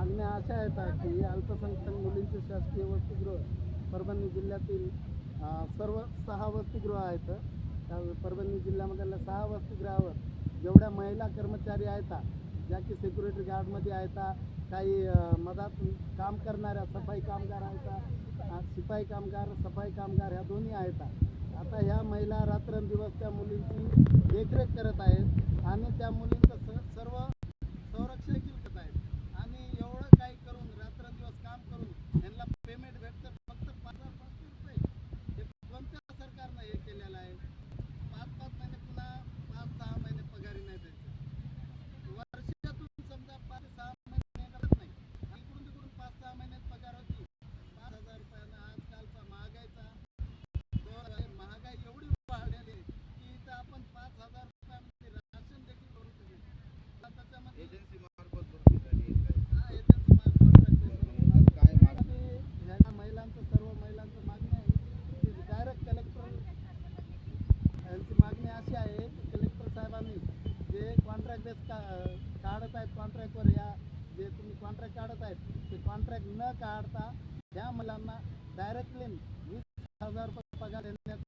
मागण्या अशा आहेत की अल्पसंख्याक मुलींचे शासकीय वसतिगृह परभणी जिल्ह्यातील सर्व सहा वसतिगृह आहेत. त्या परभणी जिल्ह्यामधल्या सहा वसतिगृहावर जेवढ्या महिला कर्मचारी आहेत ज्या की सिक्युरिटी गार्डमध्ये आहेत काही मधात काम करणाऱ्या सफाई कामगार आहेत शिपाई कामगार सफाई कामगार ह्या दोन्ही आहेत. आता ह्या महिला रात्रंदिवस त्या मुलींची देखरेख करत आहेत आणि त्या मुलींचं काढत आहेत कॉन्ट्रॅक्टवर या जे तुम्ही कॉन्ट्रॅक्ट काढत आहेत ते कॉन्ट्रॅक्ट न काढता त्या मुलांना डायरेक्टली वीस हजार रुपये पगार देण्यात